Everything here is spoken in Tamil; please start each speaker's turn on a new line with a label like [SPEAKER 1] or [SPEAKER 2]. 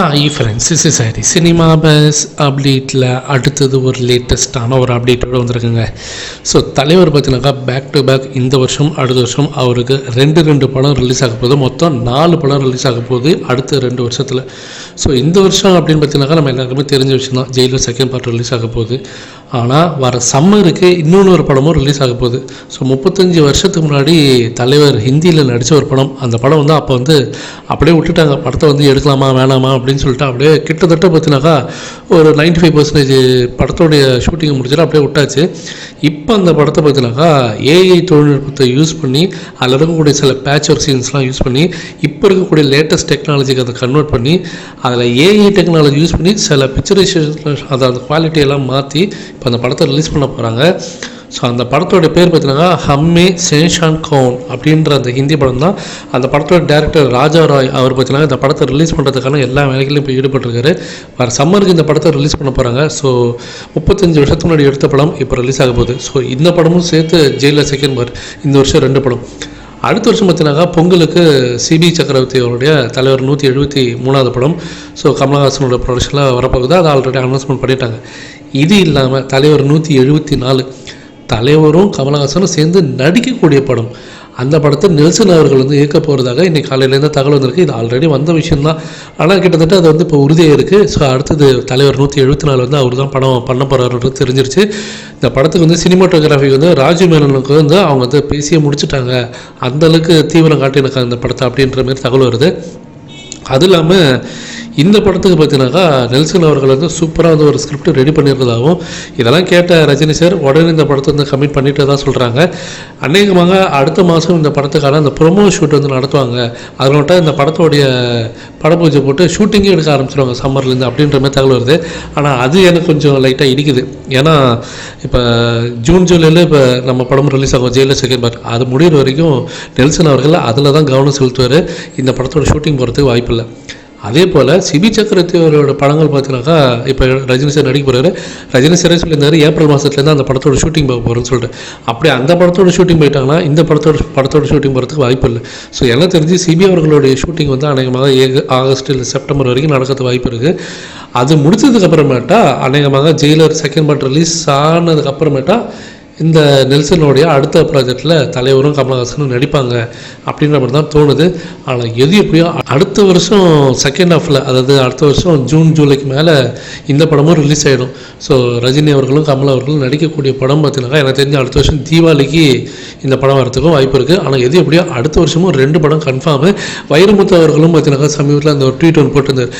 [SPEAKER 1] Hi friends is is Hari cinema buzz அப்டேட்டில் அடுத்தது ஒரு லேட்டஸ்ட்டான ஒரு அப்டேட்டோடு வந்திருக்குங்க. ஸோ தலைவர் பார்த்தீங்கன்னாக்கா பேக் டு பேக் இந்த வருஷம் அடுத்த வருஷம் அவருக்கு ரெண்டு ரெண்டு படம் ரிலீஸ் ஆக போகுது. மொத்தம் நாலு படம் ரிலீஸ் ஆக போகுது அடுத்த ரெண்டு வருஷத்தில். ஸோ இந்த வருஷம் அப்படின்னு பார்த்தீங்கன்னாக்கா நம்ம எல்லாருக்குமே தெரிஞ்ச விஷயம் தான் ஜெயிலர் செகண்ட் பார்ட் ரிலீஸ் ஆக போகுது. ஆனால் வர சம்மருக்கு இன்னொன்று ஒரு படமும் ரிலீஸ் ஆக போகுது. ஸோ முப்பத்தஞ்சு வருஷத்துக்கு முன்னாடி தலைவர் ஹிந்தியில் நடித்த ஒரு படம். அந்த படம் வந்து அப்போ வந்து அப்படியே விட்டுட்டாங்க. படத்தை வந்து எடுக்கலாமா வேணாமா அப்படின்னு சொல்லிட்டு அப்படியே கிட்டத்தட்ட பார்த்தினாக்கா ஒரு 95% ஃபைவ் பர்சன்டேஜ் படத்தோடைய ஷூட்டிங்கை முடிச்சுட்டு அப்படியே விட்டாச்சு. இப்போ அந்த படத்தை பார்த்தினாக்கா ஏஐ தொழில்நுட்பத்தை யூஸ் பண்ணி அதில் இருக்கக்கூடிய சில பேட்ச் ஒர்க் சீன்ஸ்லாம் யூஸ் பண்ணி இப்போ இருக்கக்கூடிய லேட்டஸ்ட் டெக்னாலஜிக்கு அதை கன்வெர்ட் பண்ணி அதில் ஏஐ டெக்னாலஜி யூஸ் பண்ணி சில பிக்சரைசேஷன் அதை அந்த குவாலிட்டியெல்லாம் மாற்றி இப்போ அந்த படத்தை ரிலீஸ் பண்ண போகிறாங்க ஸோ அந்த படத்தோட பேர் பார்த்தீங்கன்னா ஹம்மே சேஷான் கவுன் அப்படின்ற அந்த ஹிந்தி படம் தான். அந்த படத்தோட டேரக்டர் ராஜா ராய் அவர் பார்த்தீங்கன்னா இந்த படத்தை ரிலீஸ் பண்ணுறதுக்கான எல்லா வேலைகளையும் இப்போ ஈடுபட்டிருக்காரு. வர சம்மருக்கு இந்த படத்தை ரிலீஸ் பண்ண போகிறாங்க ஸோ முப்பத்தஞ்சு வருஷத்துக்கு முன்னாடி எடுத்த படம் இப்போ ரிலீஸ் ஆக போகுது. ஸோ இந்த படமும் சேர்த்து ஜெயிலில் செகண்ட் பார் இந்த வருஷம் ரெண்டு படம். அடுத்த வருஷம் பார்த்தீங்கன்னாக்கா பொங்கலுக்கு சிபி சக்கரவர்த்தி அவருடைய தலைவர் நூற்றி எழுபத்தி மூணாவது படம். ஸோ கமலஹாசனோட ப்ரொடக்ஷனில் வரப்போகுது. அதை ஆல்ரெடி அனௌன்ஸ்மெண்ட் பண்ணிட்டாங்க. இது இல்லாமல் தலைவர் நூற்றி எழுபத்தி நாலு தலைவரும் கமலஹாசனும் சேர்ந்து நடிக்கக்கூடிய படம். அந்த படத்தை நெல்சன் அவர்கள் வந்து இயக்க போகிறதாக இன்றைக்கி காலையிலேருந்து தகவல் வந்திருக்கு. இது ஆல்ரெடி வந்த விஷயம்தான். ஆனால் கிட்டத்தட்ட அது வந்து இப்போ உறுதியாக இருக்குது ஸோ அடுத்தது தலைவர் நூற்றி எழுபத்தி நாலு வந்து அவர் தான் படம் பண்ண போகிறாருன்னு தெரிஞ்சிருச்சு. இந்த படத்துக்கு வந்து சினிமாட்டோகிராஃபி வந்து ராஜு மேனனுக்கு வந்து அவங்க வந்து பேசியே முடிச்சுட்டாங்க. அந்தளவுக்கு தீவிரம் காட்டியிருக்காங்க இந்த படத்தை அப்படின்ற மாதிரி தகவல் வருது. அது இல்லாமல் இந்த படத்துக்கு பார்த்தீங்கன்னாக்கா நெல்சன் அவர்கள் வந்து சூப்பராக வந்து ஒரு ஸ்கிரிப்ட் ரெடி பண்ணியிருந்ததாகவும் இதெல்லாம் கேட்ட ரஜினி சார் உடனே இந்த படத்தை வந்து கமிட் பண்ணிட்டு தான் சொல்கிறாங்க அநேகமாக அடுத்த மாதம் இந்த படத்துக்கான அந்த ப்ரொமோ ஷூட் வந்து நடத்துவாங்க. அதனால இந்த படத்தோடைய படப்பூஜை போட்டு ஷூட்டிங்கே எடுக்க ஆரம்பிச்சிருவாங்க சம்மர்லேருந்து அப்படின்ற மாதிரி தகவல் வருது. ஆனால் அது எனக்கு கொஞ்சம் லைட்டாக இடிக்குது. ஏன்னா இப்போ ஜூன் ஜூலையில் இப்போ நம்ம படம் ரிலீஸ் ஆகும். ஜெயிலில் செகண்ட் பார்ட் அது முடிகிற வரைக்கும் நெல்சன் அவர்கள் அதில் தான் கவனம் செலுத்துவார். இந்த படத்தோட ஷூட்டிங் போகிறதுக்கு வாய்ப்பில்லை. அதே போல் சிபி சக்கரவர்த்தி அவரோட படங்கள் பார்த்தீங்கன்னாக்கா இப்போ ரஜினி சார் நடிக்க போகிறாரு ரஜினி சாரே சொல்லியிருந்தாரு ஏப்ரல் மாதத்துலேருந்து அந்த படத்தோட ஷூட்டிங் போக போகிறேன்னு சொல்லிட்டு. அப்படி அந்த படத்தோட ஷூட்டிங் போயிட்டாங்கன்னா இந்த படத்தோட படத்தோட ஷூட்டிங் போகிறதுக்கு வாய்ப்பு இல்லை. ஸோ எனக்கு தெரிஞ்சு சிபி அவர்களுடைய ஷூட்டிங் வந்து அநேகமாக ஏக ஆகஸ்ட் இல்லை செப்டம்பர் வரைக்கும் நடக்கிறது வாய்ப்பு இருக்குது அது முடிச்சதுக்கு அப்புறமேட்டா அநேகமாக ஜெயிலர் செகண்ட் பார்ட் ரிலீஸ் ஆனதுக்கு அப்புறமேட்டா இந்த நெல்சனுடைய அடுத்த ப்ராஜெக்டில் தலைவரும் கமலஹாசனும் நடிப்பாங்க அப்படின்ற மாதிரி தான் தோணுது. ஆனால் எது எப்படியோ அடுத்த வருஷம் செகண்ட் ஹாஃபில் அதாவது அடுத்த வருஷம் ஜூன் ஜூலைக்கு மேலே இந்த படமும் ரிலீஸ் ஆகிடும் ஸோ ரஜினி அவர்களும் கமல் அவர்களும் நடிக்கக்கூடிய படம் பார்த்தீங்கன்னா எனக்கு தெரிஞ்ச அடுத்த வருஷம் தீபாவளிக்கு இந்த படம் வரத்துக்கும் வாய்ப்பு இருக்குது ஆனால் எது எப்படியோ அடுத்த வருஷமும் ரெண்டு படம் கன்ஃபார்மு வைரமுத்து அவர்களும் பார்த்தீங்கன்னா சமீபத்தில் அந்த ஒரு ட்வீட் ஒன்று போட்டிருந்தார்.